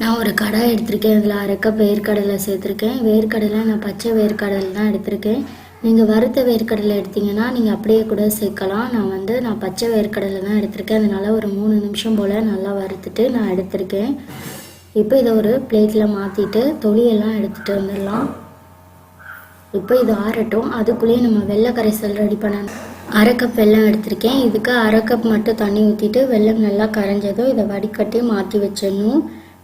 நான் ஒரு கடை எடுத்திருக்கேன். இதில் அரைக்க வேர்க்கடலை சேர்த்துருக்கேன். வேர்க்கடலை நான் பச்சை வேர்க்கடலை தான் எடுத்திருக்கேன். நீங்கள் வறுத்த வேர்க்கடலை எடுத்தீங்கன்னா நீங்கள் அப்படியே கூட சேர்க்கலாம். நான் வந்து நான் பச்சை வேர்க்கடலை தான் எடுத்திருக்கேன். அதனால் ஒரு மூணு நிமிஷம் போல் நல்லா வறுத்துட்டு நான் எடுத்திருக்கேன். இப்போ இதை ஒரு பிளேட்டில் மாற்றிட்டு தொலியெல்லாம் எடுத்துகிட்டு வந்துடலாம். இப்போ இது ஆறட்டும். அதுக்குள்ளேயே நம்ம வெள்ளை கரைசல் ரெடி பண்ணணும். அரை கப் வெல்லம் எடுத்திருக்கேன். இதுக்கு அரை கப் மட்டும் தண்ணி ஊற்றிட்டு வெல்லம் நல்லா கரைஞ்சதும் இதை வடிகட்டி மாற்றி வச்சிடணும்.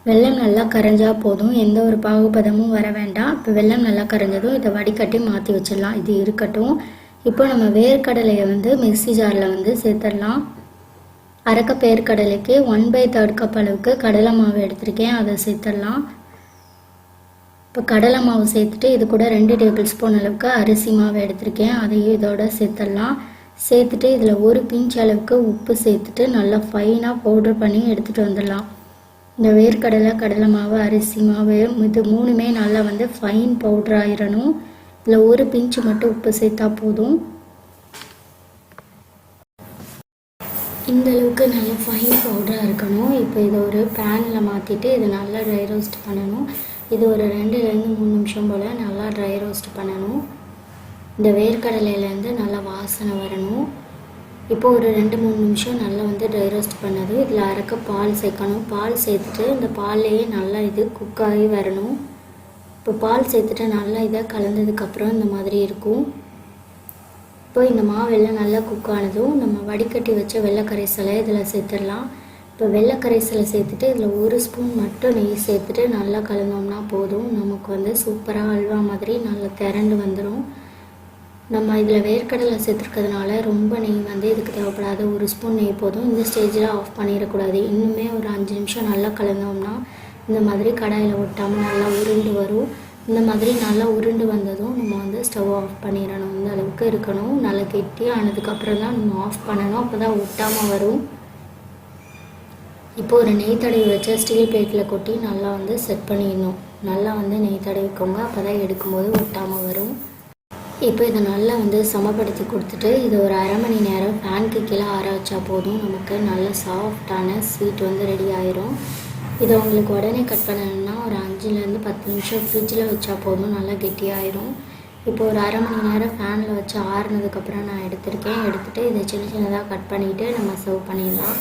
வெல்லம் நல்லா கரைஞ்சா போதும். எந்த ஒரு பாகுபதமும் வர வேண்டாம். இப்போ வெல்லம் நல்லா கரைஞ்சதும் இதை வடிகட்டி மாற்றி வச்சிடலாம். இது இருக்கட்டும். இப்போ நம்ம வேர்க்கடலையை வந்து மிக்சி ஜாரில் வந்து சேர்த்துடலாம் அரை cup one by third cup அளவுக்கு கடலை மாவு எடுத்திருக்கேன். அதை சேர்த்துடலாம் இப்போ கடலை மாவு சேர்த்துட்டு இது கூட ரெண்டு டேபிள் ஸ்பூன் அளவுக்கு அரிசி மாவு எடுத்திருக்கேன். அதையும் இதோட சேர்த்துடலாம் சேர்த்துட்டு இதில் ஒரு பிஞ்ச் அளவுக்கு உப்பு சேர்த்துட்டு நல்லா ஃபைனாக பவுட்ரு பண்ணி எடுத்துகிட்டு வந்துடலாம். இந்த வேர்க்கடலை கடலை மாவு அரிசி மாவு இது மூணுமே நல்லா வந்து ஃபைன் பவுட்ரு ஆயிடணும் இதில் ஒரு பிஞ்சு மட்டும் உப்பு சேர்த்தா போதும். இந்த அளவுக்கு நல்லா ஃபைன் பவுடராக இருக்கணும். இப்போ இதை ஒரு பேனில் மாற்றிட்டு இதை நல்லா ட்ரை ரோஸ்ட் பண்ணணும். இது ஒரு ரெண்டுலேருந்து மூணு நிமிஷம் போல் நல்லா ட்ரை ரோஸ்ட் பண்ணணும். இந்த வேர்க்கடலையிலேருந்து நல்லா வாசனை வரணும். இப்போ ஒரு ரெண்டு மூணு நிமிஷம் நல்லா வந்து ட்ரை ரோஸ்ட் பண்ணது. இதில் அரைக்க பால் சேர்க்கணும். பால் சேர்த்துட்டு இந்த பால்லையே நல்லா இது குக்காகி வரணும். இப்போ பால் சேர்த்துட்டு நல்லா இதை கலந்ததுக்கப்புறம் இந்த மாதிரி இருக்கும். இப்போ இந்த மாவெல்லாம் நல்லா குக் ஆனதும் நம்ம வடிகட்டி வச்ச வெள்ளை கரைசலை இதில் சேர்த்துடலாம். இப்போ வெள்ளை கரைசலை சேர்த்துட்டு இதில் ஒரு ஸ்பூன் மட்டும் நெய் சேர்த்துட்டு நல்லா கலந்தோம்னா போதும். நமக்கு வந்து சூப்பராக அல்வா மாதிரி நல்லா திரண்டு வந்துடும் நம்ம இதில் வேர்க்கடலை சேர்த்துருக்கிறதுனால ரொம்ப நெய் வந்து இதுக்கு தேவைப்படாது. ஒரு ஸ்பூன் நெய் போதும். இந்த ஸ்டேஜில் ஆஃப் பண்ணிடக்கூடாது. இன்னுமே ஒரு அஞ்சு நிமிஷம் நல்லா கலந்தோம்னா இந்த மாதிரி கடாயில் ஒட்டாமல் நல்லா உருண்டு வரும். இந்த மாதிரி நல்லா உருண்டு வந்ததும் நம்ம வந்து ஸ்டவ் ஆஃப் பண்ணிடணும். இந்த அளவுக்கு இருக்கணும். நல்லா கெட்டி ஆனதுக்கப்புறம் தான் நம்ம ஆஃப் பண்ணணும். அப்போ தான் ஒட்டாமல் வரும். இப்போ ஒரு நெய் தடவி வச்ச ஸ்டீல் பிளேட்டில் கொட்டி நல்லா வந்து செட் பண்ணிடணும். நல்லா வந்து நெய் தடவிக்கோங்க. அப்போ தான் எடுக்கும்போது ஒட்டாமல் வரும். இப்போ இதை நல்லா வந்து சமப்படுத்தி கொடுத்துட்டு இது ஒரு அரை மணி நேரம் ஃபேனுக்கு கீழே ஆற வச்சா போதும். நமக்கு நல்ல சாஃப்டான ஸ்வீட் வந்து ரெடி ஆயிரும். இதை உங்களுக்கு உடனே கட் பண்ணணும்னா ஒரு அஞ்சுலேருந்து பத்து நிமிஷம் ஃப்ரிட்ஜில் வச்சா போதும். நல்லா கெட்டியாயிரும் இப்போ ஒரு அரை மணி நேரம் ஃபேனில் வச்சு ஆறுனதுக்கப்புறம் நான் எடுத்திருக்கேன். எடுத்துகிட்டு இதை சின்ன சின்னதாக கட் பண்ணிவிட்டு நம்ம சர்வ் பண்ணிடலாம்.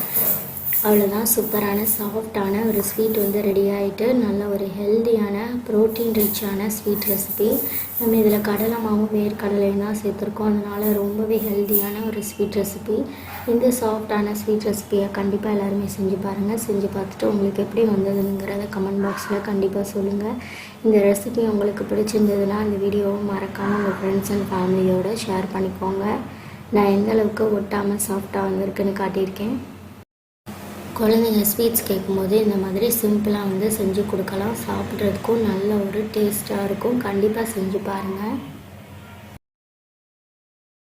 அவ்வளோதான் சூப்பரான சாஃப்டான ஒரு ஸ்வீட் வந்து ரெடி ஆகிட்டு நல்ல ஒரு ஹெல்தியான ப்ரோட்டீன் ரிச்சான ஸ்வீட் ரெசிபி நம்ம இதில் கடலை மாவும் வேர்க்கடலையும் தான் சேர்த்துருக்கோம். அதனால் ரொம்பவே ஹெல்தியான ஒரு ஸ்வீட் ரெசிபி இந்த சாஃப்டான ஸ்வீட் ரெசிபியை கண்டிப்பாக எல்லாருமே செஞ்சு பாருங்கள் செஞ்சு பார்த்துட்டு உங்களுக்கு எப்படி வந்ததுங்கிறத கமெண்ட் பாக்ஸில் கண்டிப்பாக சொல்லுங்கள் இந்த ரெசிபி உங்களுக்கு பிடிச்சிருந்ததுன்னா இந்த வீடியோவை மறக்காமல் உங்கள் ஃப்ரெண்ட்ஸ் அண்ட் ஃபேமிலியோடு ஷேர் பண்ணிக்கோங்க. நான் எந்த அளவுக்கு ஒட்டாமல் சாஃப்டாக வந்திருக்குன்னு காட்டியிருக்கேன். குழந்தைங்க ஸ்வீட்ஸ் கேட்கும்போது இந்த மாதிரி சிம்பிளாக வந்து செஞ்சு கொடுக்கலாம். சாப்பிட்றதுக்கும் நல்ல ஒரு டேஸ்ட்டாக இருக்கும். கண்டிப்பாக செஞ்சு பாருங்கள்